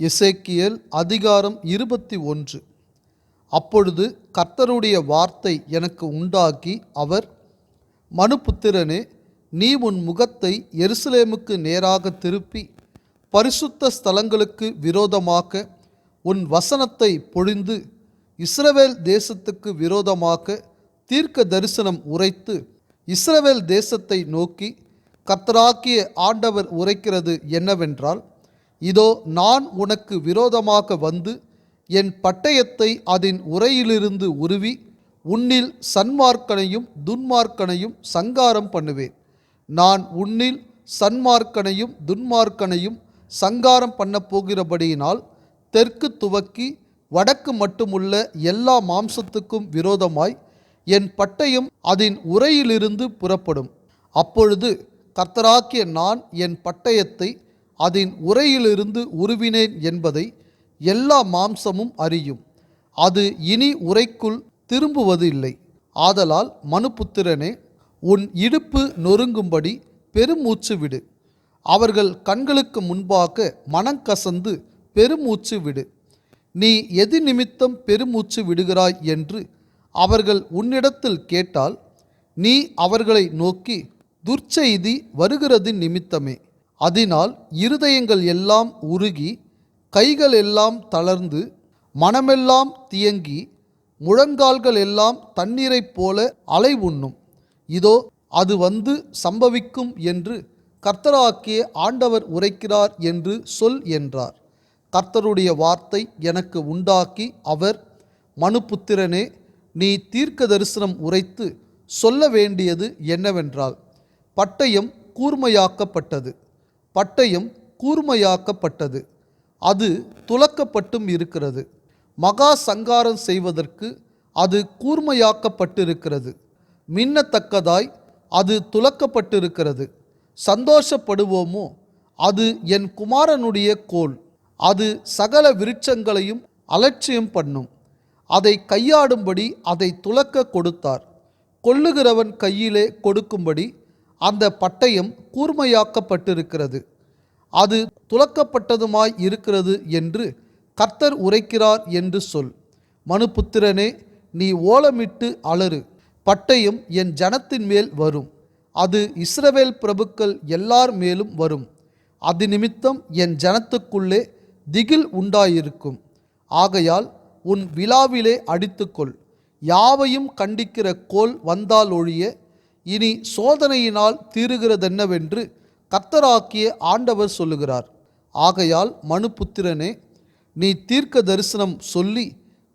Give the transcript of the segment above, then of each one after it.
இசைக்கியல் அதிகாரம் இருபத்தி ஒன்று. அப்பொழுது கர்த்தருடைய வார்த்தை எனக்கு உண்டாக்கி அவர் மனுபுத்திரனே நீ உன் முகத்தை எருசலேமுக்கு நேராக திருப்பி பரிசுத்த ஸ்தலங்களுக்கு விரோதமாக உன் வசனத்தை பொழிந்து இஸ்ரவேல் தேசத்துக்கு விரோதமாக தீர்க்க தரிசனம் உரைத்து இஸ்ரவேல் தேசத்தை நோக்கி கர்த்தராக்கிய ஆண்டவர் உரைக்கிறது என்னவென்றால் இதோ நான் உனக்கு விரோதமாக வந்து என் பட்டயத்தை அதன் உரையிலிருந்து உருவி உன்னில் சன்மார்க்கனையும் துன்மார்க்கனையும் சங்காரம் பண்ணுவேன். நான் உன்னில் சன்மார்க்கனையும் துன்மார்க்கனையும் சங்காரம் பண்ண போகிறபடியினால் தெற்கு துவக்கி வடக்கு மட்டுமுள்ள எல்லா மாம்சத்துக்கும் விரோதமாய் என் பட்டயம் அதன் உரையிலிருந்து புறப்படும். அப்பொழுது கர்த்தராக்கிய நான் என் பட்டயத்தை அதன் உரையிலிருந்து உருவினேன் என்பதை எல்லா மாம்சமும் அறியும். அது இனி உரைக்குள் திரும்புவது இல்லை ஆதலால் மனுபுத்திரனே உன் இடுப்பு நொறுங்கும்படி பெருமூச்சு விடு. அவர்கள் கண்களுக்கு முன்பாக மனங்கசந்து பெருமூச்சு விடு. நீ எது நிமித்தம் பெருமூச்சு விடுகிறாய் என்று அவர்கள் உன்னிடத்தில் கேட்டால் நீ அவர்களை நோக்கி துர்ச்செய்தி வருகிறது நிமித்தமே. அதனால் இருதயங்கள் எல்லாம் உருகி கைகள் எல்லாம் தளர்ந்து மனமெல்லாம் தியங்கி முழங்கால்கள் எல்லாம் தண்ணீரைப் போல அலை உண்ணும். இதோ அது வந்து சம்பவிக்கும் என்று கர்த்தராக்கிய ஆண்டவர் உரைக்கிறார் என்று சொல் என்றார். கர்த்தருடைய வார்த்தை எனக்கு உண்டாக்கி அவர் மனுபுத்திரனே நீ தீர்க்க தரிசனம் உரைத்து சொல்ல வேண்டியது என்னவென்றால் பட்டயம் கூர்மையாக்கப்பட்டது. பட்டயம் கூர்மையாக்கப்பட்டது. அது துலக்கப்பட்டும் இருக்கிறது. மகா சங்காரம் செய்வதற்கு அது கூர்மையாக்கப்பட்டிருக்கிறது. மின்னத்தக்கதாய் அது துலக்கப்பட்டிருக்கிறது. சந்தோஷப்படுவோமோ? அது என் குமாரனுடைய கோல் அது சகல விருட்சங்களையும் அலட்சியம் பண்ணும். அதை கையாடும்படி அதை துலக்க கொடுத்தார். கொல்லுகிறவன் கையிலே கொடுக்கும்படி அந்த பட்டயம் கூர்மையாக்கப்பட்டிருக்கிறது. அது துலக்கப்பட்டதுமாய் இருக்கிறது என்று கர்த்தர் உரைக்கிறார் என்று சொல். மனுபுத்திரனே நீ ஓலமிட்டு அலறு. பட்டயம் என் ஜனத்தின் மேல் வரும். அது இஸ்ரவேல் பிரபுக்கள் எல்லார் மேலும் வரும். அது நிமித்தம் என் ஜனத்துக்குள்ளே திகில் உண்டாயிருக்கும். ஆகையால் உன் விழாவிலே அடித்துக்கொள். யாவையும் கண்டிக்கிற கோல் வந்தால் ஒழிய இனி சோதனையினால் தீருகிறதென்னவென்று கர்த்தராக்கிய ஆண்டவர் சொல்லுகிறார். ஆகையால் மனுபுத்திரனே நீ தீர்க்க தரிசனம் சொல்லி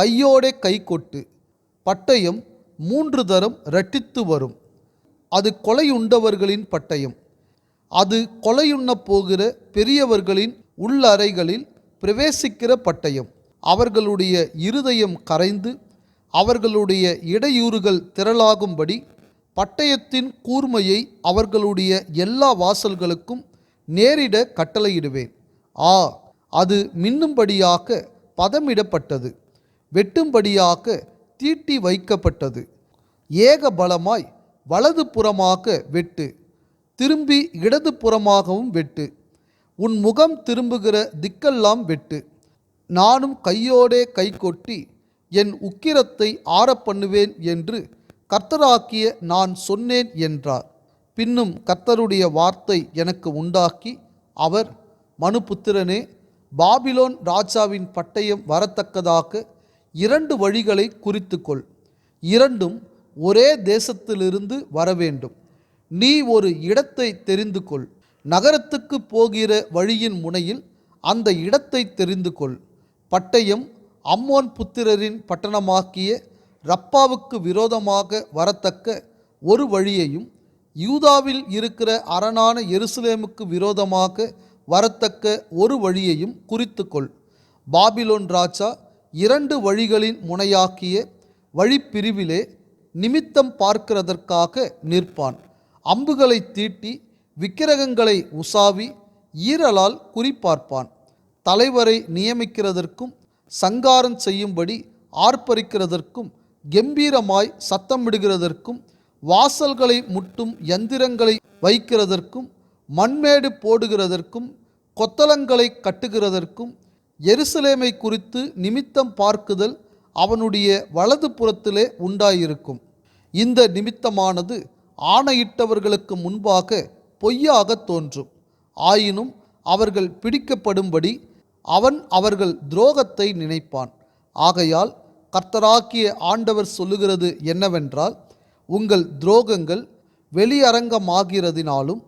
கையோடே கை கொட்டு. பட்டயம் மூன்று தரம் இரட்டித்து வரும். அது கொலையுண்டவர்களின் பட்டயம். அது கொலையுண்ண போகிற பெரியவர்களின் உள்ளறைகளில் பிரவேசிக்கிற பட்டயம். அவர்களுடைய இருதயம் கரைந்து அவர்களுடைய இடையூறுகள் திரளாகும்படி பட்டயத்தின் கூர்மையை அவர்களுடைய எல்லா வாசல்களுக்கும் நேரிட கட்டளையிடுவேன். ஆ அது மின்னும்படியாக பதமிடப்பட்டது. வெட்டும்படியாக தீட்டி வைக்கப்பட்டது. ஏக பலமாய் வலது புறமாக வெட்டு. திரும்பி இடது புறமாகவும் வெட்டு. உன் முகம் திரும்புகிற திக்கெல்லாம் வெட்டு. நானும் கையோடே கை கொட்டி என் உக்கிரத்தை ஆறப்பண்ணுவேன் என்று கர்த்தராக்கிய நான் சொன்னேன் என்றார். பின்னும் கர்த்தருடைய வார்த்தை எனக்கு உண்டாக்கி அவர் மனுபுத்திரனே பாபிலோன் ராஜாவின் பட்டயம் வரத்தக்கதாக இரண்டு வழிகளை குறித்துக்கொள். இரண்டும் ஒரே தேசத்திலிருந்து வரவேண்டும். நீ ஒரு இடத்தை தெரிந்து கொள் நகரத்துக்கு போகிற வழியின் முனையில் அந்த இடத்தை தெரிந்து கொள் பட்டயம் அம்மோன் புத்திரரின் பட்டணமாக்கிய ரப்பாவுக்கு விரோதமாக வரத்தக்க ஒரு வழியையும் யூதாவில் இருக்கிற அரணான எருசலேமுக்கு விரோதமாக வரத்தக்க ஒரு வழியையும் குறித்துக்கொள். பாபிலோன் ராஜா இரண்டு வழிகளின் முனையாக்கிய வழிப்பிரிவிலே நிமித்தம் பார்க்கிறதற்காக நிற்பான். அம்புகளை தீட்டி விக்கிரகங்களை உசாவி ஈரலால் குறிப்பார்ப்பான். தலைவரை நியமிக்கிறதற்கும் சங்காரம் செய்யும்படி ஆர்ப்பரிக்கிறதற்கும் கெம்பீரமாய் சத்தமிடுகிறதற்கும் வாசல்களை முட்டும் எந்திரங்களை வைக்கிறதற்கும் மண்மேடு போடுகிறதற்கும் கொத்தளங்களை கட்டுகிறதற்கும் எருசலேமை குறித்து நிமித்தம் பார்க்குதல் அவனுடைய வலது புறத்திலே உண்டாயிருக்கும். இந்த நிமித்தமானது ஆணையிட்டவர்களுக்கு முன்பாக பொய்யாக தோன்றும். ஆயினும் அவர்கள் பிடிக்கப்படும்படி அவன் அவர்கள் துரோகத்தை நினைப்பான். ஆகையால் கர்த்தராக்கிய ஆண்டவர் சொல்லுகிறது என்னவென்றால் உங்கள் துரோகங்கள் வெளியரங்கமாகிறதினாலும்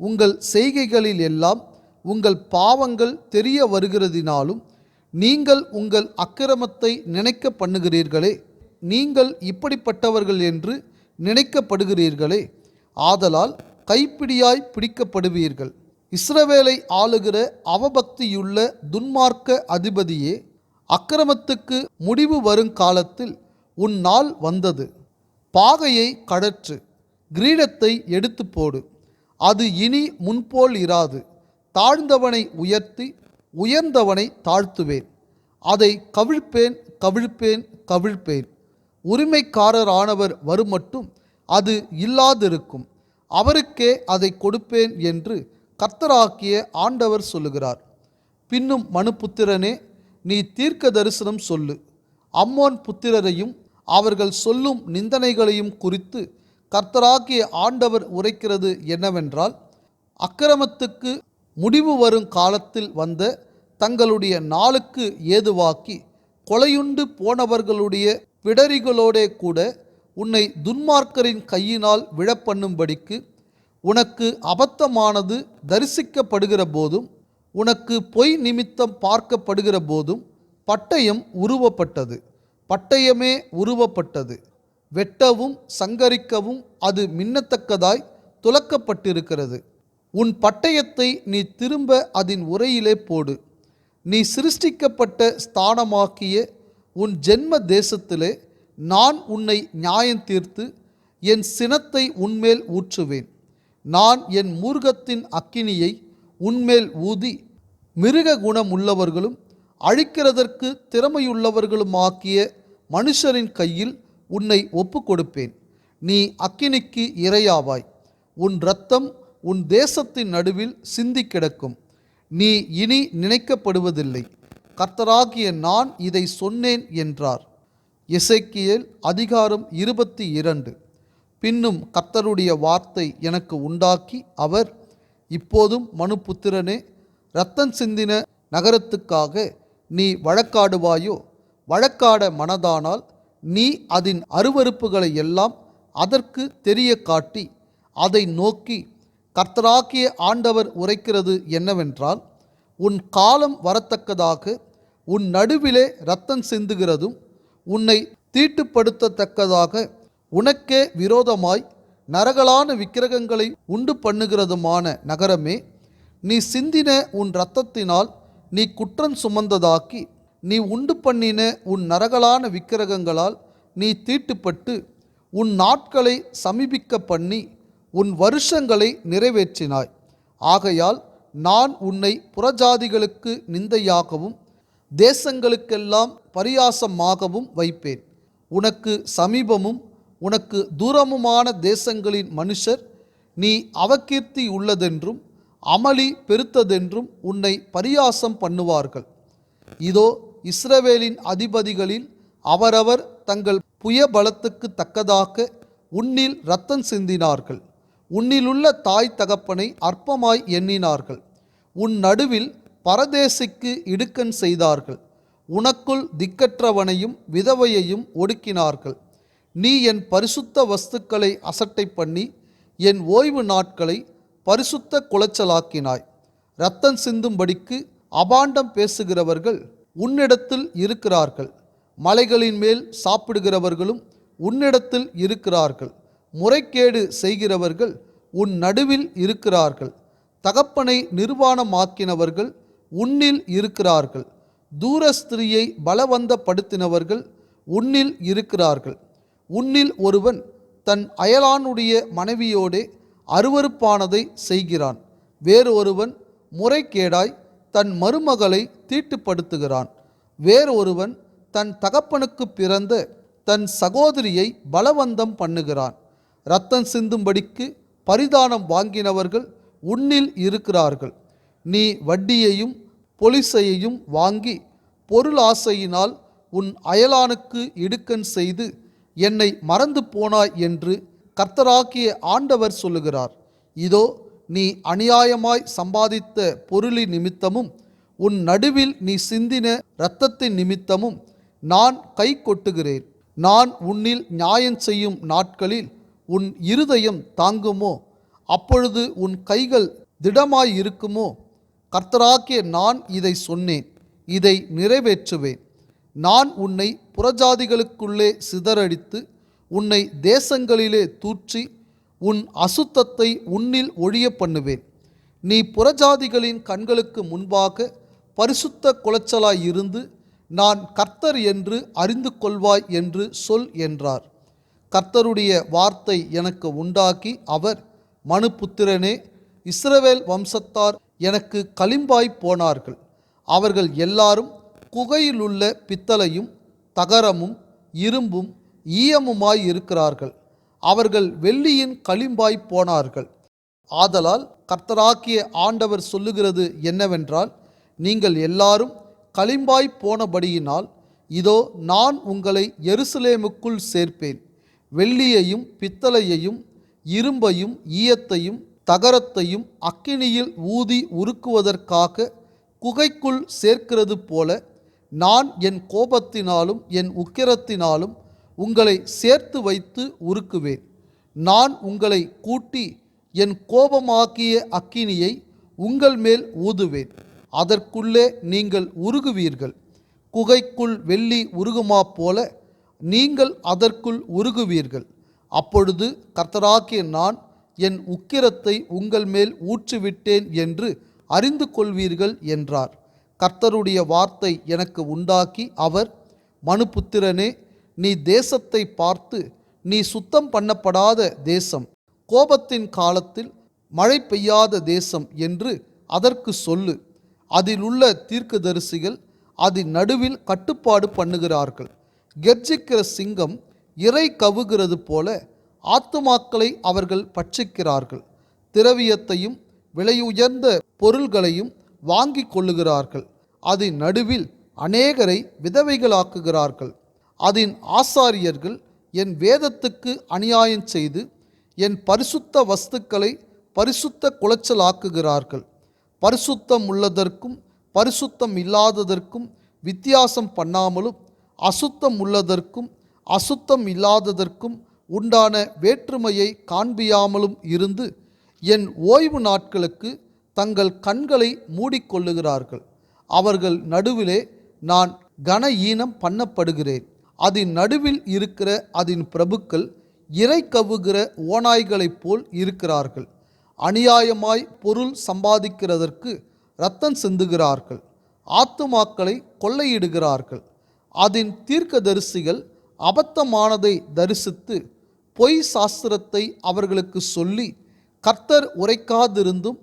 உங்கள் செய்கைகளில் எல்லாம் உங்கள் பாவங்கள் தெரிய வருகிறதினாலும் நீங்கள் உங்கள் அக்கிரமத்தை நினைக்க பண்ணுகிறீர்களே நீங்கள் இப்படிப்பட்டவர்கள் என்று நினைக்கப்படுகிறீர்களே ஆதலால் கைப்பிடியாய் பிடிக்கப்படுவீர்கள். இஸ்ரவேலை ஆளுகிற அவபக்தியுள்ள துன்மார்க்க அதிபதியே அக்கிரமத்துக்கு முடிவு வரும் காலத்தில் உன் நாள் வந்தது. பாகையை கடற்று கிரீடத்தை எடுத்து போடு. அது இனி முன்போல் இராது. தாழ்ந்தவனை உயர்த்தி உயர்ந்தவனை தாழ்த்துவேன். அதை கவிழ்ப்பேன் கவிழ்ப்பேன் கவிழ்ப்பேன். உரிமைக்காரரானவர் வருமட்டும் அது இல்லாதிருக்கும். அவருக்கே அதை கொடுப்பேன் என்று கர்த்தராக்கிய ஆண்டவர் சொல்லுகிறார். பின்னும் மனுபுத்திரனே நீ தீர்க்க தரிசனம் சொல்லு. அம்மோன் புத்திரரையும் அவர்கள் சொல்லும் நிந்தனைகளையும் குறித்து கர்த்தராகிய ஆண்டவர் உரைக்கிறது என்னவென்றால் அக்கிரமத்துக்கு முடிவு வரும் காலத்தில் வந்த தங்களுடைய நாளுக்கு ஏதுவாக்கி கொலையுண்டு போனவர்களுடைய பிடரிகளோடே கூட உன்னை துன்மார்க்கரின் கையினால் விழப்பண்ணும்படிக்கு உனக்கு அபத்தமானது தரிசிக்கப்படுகிற போதும் உனக்கு பொய் நிமித்தம் பார்க்கப்படுகிற போதும் பட்டயம் உருவப்பட்டது. பட்டயமே உருவப்பட்டது. வெட்டவும் சங்கரிக்கவும் அது மின்னத்தக்கதாய் துலக்கப்பட்டிருக்கிறது உன் பட்டயத்தை நீ திரும்ப அதன் உரையிலே போடு. நீ சிருஷ்டிக்கப்பட்ட ஸ்தானமாக்கிய உன் ஜென்ம தேசத்திலே நான் உன்னை நியாயம் தீர்த்து என் சினத்தை உன்மேல் ஊற்றுவேன். நான் என் மூர்க்கத்தின் அக்கினியை உன்மேல் ஊதி மிருக குணமுள்ளவர்களும் அழிக்கிறதற்கு திறமையுள்ளவர்களுமாக்கிய மனுஷரின் கையில் உன்னை ஒப்பு கொடுப்பேன் நீ அக்கினிக்கு இரையாவாய். உன் இரத்தம் உன் தேசத்தின் நடுவில் சிந்தி கிடக்கும். நீ இனி நினைக்கப்படுவதில்லை. கர்த்தராகிய நான் இதை சொன்னேன் என்றார். இசைக்கியல் அதிகாரம் இருபத்தி இரண்டு. பின்னும் கர்த்தருடைய வார்த்தை எனக்கு உண்டாக்கி அவர் இப்போதும் மனுபுத்திரனே இரத்தம் சிந்தின நகரத்துக்காக நீ வழக்காடுவாயோ? வழக்காட மனதானால் நீ அதன் அருவருப்புகளை எல்லாம் அதற்கு தெரிய காட்டி அதை நோக்கி கர்த்தராக்கிய ஆண்டவர் உரைக்கிறது என்னவென்றால் உன் காலம் வரத்தக்கதாக உன் நடுவிலே இரத்தம் சிந்துகிறதும் உன்னை தீட்டுப்படுத்தத்தக்கதாக உனக்கே விரோதமாய் நரகலான விக்கிரகங்களை உண்டு பண்ணுகிறதுமான நகரமே நீ சிந்தின உன் இரத்தத்தினால் நீ குற்றம் சுமந்ததாக்கி நீ உண்டு பண்ணின உன் நரகலான விக்கிரகங்களால் நீ தீட்டுப்பட்டு உன் நாட்களை சமீபிக்க பண்ணி உன் வருஷங்களை நிறைவேற்றினாய். ஆகையால் நான் உன்னை புறஜாதிகளுக்கு நிந்தையாகவும் தேசங்களுக்கெல்லாம் பரியாசமாகவும் வைப்பேன். உனக்கு சமீபமும் உனக்கு தூரமுமான தேசங்களின் மனுஷர் நீ அவகீர்த்தி உள்ளதென்றும் அமளி பெருத்ததென்றும் உன்னை பரியாசம் பண்ணுவார்கள். இதோ இஸ்ரவேலின் அதிபதிகளில் அவரவர் தங்கள் புய பலத்துக்கு தக்கதாக உன்னில் ரத்தம் சிந்தினார்கள். உன்னிலுள்ள தாய் தகப்பனை அற்பமாய் எண்ணினார்கள். உன் நடுவில் பரதேசிக்கு இடுக்கண் செய்தார்கள். உனக்குள் திக்கற்றவனையும் விதவையையும் ஒடுக்கினார்கள். நீ என் பரிசுத்த வஸ்துக்களை அசட்டை பண்ணி என் ஓய்வு நாட்களை பரிசுத்த குலைச்சலாக்கினாய். இரத்தம் சிந்தும்படிக்கு அபாண்டம் பேசுகிறவர்கள் உன்னிடத்தில் இருக்கிறார்கள். மலைகளின் மேல் சாப்பிடுகிறவர்களும் உன்னிடத்தில் இருக்கிறார்கள். முறைகேடு செய்கிறவர்கள் உன் நடுவில் இருக்கிறார்கள். தகப்பனை நிர்வாணமாக்கினவர்கள் உன்னில் இருக்கிறார்கள். தூரஸ்திரியை பலவந்தப்படுத்தினவர்கள் உன்னில் இருக்கிறார்கள். உன்னில் ஒருவன் தன் அயலானுடைய மனைவியோடே அருவருப்பானதை செய்கிறான். வேறு ஒருவன் முறைகேடாய் தன் மருமகளை தீட்டுப்படுத்துகிறான். வேறு ஒருவன் தன் தகப்பனுக்கு பிறந்த தன் சகோதரியை பலவந்தம் பண்ணுகிறான். இரத்தம் சிந்தும்படிக்கு பரிதானம் வாங்கினவர்கள் உன்னில் இருக்கிறார்கள். நீ வட்டியையும் பொலிசையையும் வாங்கி பொருள் ஆசையினால் உன் அயலானுக்கு இடுக்கண் செய்து என்னை மறந்து போனாய் என்று கர்த்தராக்கிய ஆண்டவர் சொல்லுகிறார். இதோ நீ அநியாயமாய் சம்பாதித்த பொருளின் நிமித்தமும் உன் நடுவில் நீ சிந்தின இரத்தத்தின் நிமித்தமும் நான் கை கொட்டுகிறேன். நான் உன்னில் நியாயம் செய்யும் நாட்களில் உன் இருதயம் தாங்குமோ? அப்பொழுது உன் கைகள் திடமாய் இருக்குமோ? நான் இதை சொன்னேன் இதை நிறைவேற்றுவேன். நான் உன்னை புறஜாதிகளுக்குள்ளே சிதறடித்து உன்னை தேசங்களிலே தூற்றி உன் அசுத்தத்தை உன்னில் ஒழிய பண்ணுவேன் நீ புறஜாதிகளின் கண்களுக்கு முன்பாக பரிசுத்த குலைச்சலாய் இருந்து நான் கர்த்தர் என்று அறிந்து கொள்வாய் என்று சொல் என்றார். கர்த்தருடைய வார்த்தை எனக்கு உண்டாக்கி அவர் மனுபுத்திரனே இஸ்ரவேல் வம்சத்தார் எனக்கு களிம்பாய் போனார்கள். அவர்கள் எல்லாரும் குகையிலுள்ள பித்தளையும் தகரமும் இரும்பும் ஈயமுமாய் இருக்கிறார்கள். அவர்கள் வெள்ளியின் களிம்பாய் போனார்கள். ஆதலால் கர்த்தராக்கிய ஆண்டவர் சொல்லுகிறது என்னவென்றால் நீங்கள் எல்லாரும் களிம்பாய் போனபடியினால் இதோ நான் உங்களை எருசலேமுக்குள் சேர்ப்பேன். வெள்ளியையும் பித்தளையையும் இரும்பையும் ஈயத்தையும் தகரத்தையும் அக்கினியில் ஊதி உருக்குவதற்காக குகைக்குள் சேர்க்கிறது போல நான் என் கோபத்தினாலும் என் உக்கிரத்தினாலும் உங்களை சேர்த்து வைத்து உருக்குவேன். நான் உங்களை கூட்டி என் கோபமாக்கிய அக்கினியை உங்கள் மேல் ஊதுவேன். அதற்குள்ளே நீங்கள் உருகுவீர்கள். குகைக்குள் வெள்ளி உருகுமா போல நீங்கள் அதற்குள் உருகுவீர்கள். அப்பொழுது கர்த்தராக்கிய நான் என் உக்கிரத்தை உங்கள் மேல் ஊற்றுவிட்டேன் என்று அறிந்து கொள்வீர்கள் என்றார். கர்த்தருடைய வார்த்தை எனக்கு உண்டாக்கி அவர் மனுபுத்திரனே நீ தேசத்தை பார்த்து நீ சுத்தம் பண்ணப்படாத தேசம் கோபத்தின் காலத்தில் மழை பெய்யாத தேசம் என்று அதற்கு சொல்லு. அதிலுள்ள தீர்க்கதரிசிகள் அதன் நடுவில் கட்டுப்பாடு பண்ணுகிறார்கள். கெர்ஜிக்கிற சிங்கம் இறை கவுகிறது போல ஆத்துமாக்களை அவர்கள் பட்சிக்கிறார்கள். திரவியத்தையும் விலையுயர்ந்த பொருள்களையும் வாங்கி கொள்ளுகிறார்கள். அதன் நடுவில் அநேகரை விதவைகளாக்குகிறார்கள். அதன் ஆசாரியர்கள் என் வேதத்துக்கு அநியாயம் செய்து என் பரிசுத்த வஸ்துக்களை பரிசுத்த குலைச்சலாக்குகிறார்கள். பரிசுத்தம் உள்ளதற்கும் பரிசுத்தம் இல்லாததற்கும் வித்தியாசம் பண்ணாமலும் அசுத்தம் உள்ளதற்கும் அசுத்தம் இல்லாததற்கும் உண்டான வேற்றுமையை காண்பியாமலும் இருந்து என் ஓய்வு நாட்களுக்கு தங்கள் கண்களை மூடிக்கொள்ளுகிறார்கள். அவர்கள் நடுவிலே நான் கன ஈனம் பண்ணப்படுகிறேன். அதன் நடுவில் இருக்கிற அதன் பிரபுக்கள் இறை கவுகிற ஓநாய்களைப் போல் இருக்கிறார்கள். அநியாயமாய் பொருள் சம்பாதிக்கிறதற்கு ரத்தம் சிந்துகிறார்கள். ஆத்துமாக்களை கொள்ளையிடுகிறார்கள். அதன் தீர்க்கதரிசிகள் அபத்தமானதை தரிசித்து பொய் சாஸ்திரத்தை அவர்களுக்கு சொல்லி கர்த்தர் உரைக்காதிருந்தும்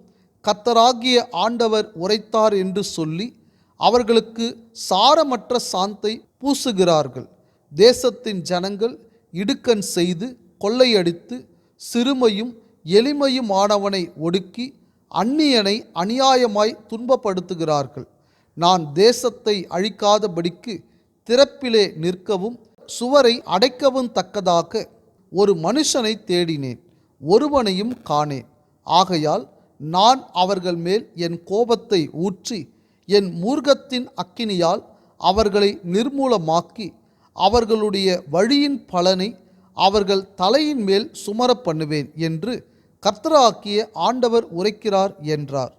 கர்த்தராகிய ஆண்டவர் உரைத்தார் என்று சொல்லி அவர்களுக்கு சாரமற்ற சாந்தை பூசுகிறார்கள். தேசத்தின் ஜனங்கள் இடுக்கண் செய்து கொள்ளையடித்து சிறுமையும் எளிமையுமானவனை ஒடுக்கி அந்நியனை அநியாயமாய் துன்பப்படுத்துகிறார்கள். நான் தேசத்தை அழிக்காதபடிக்கு திறப்பிலே நிற்கவும் சுவரை அடைக்கவும் தக்கதாக ஒரு மனுஷனை தேடினேன் ஒருவனையும் காணேன். ஆகையால் நான் அவர்கள் மேல் என் கோபத்தை ஊற்றி என் மூர்க்கத்தின் அக்கினியால் அவர்களை நிர்மூலமாக்கி அவர்களுடைய வழியின் பலனை அவர்கள் தலையின் மேல் சுமர பண்ணுவேன் என்று கர்த்தராக்கிய ஆண்டவர் உரைக்கிறார் என்றார்.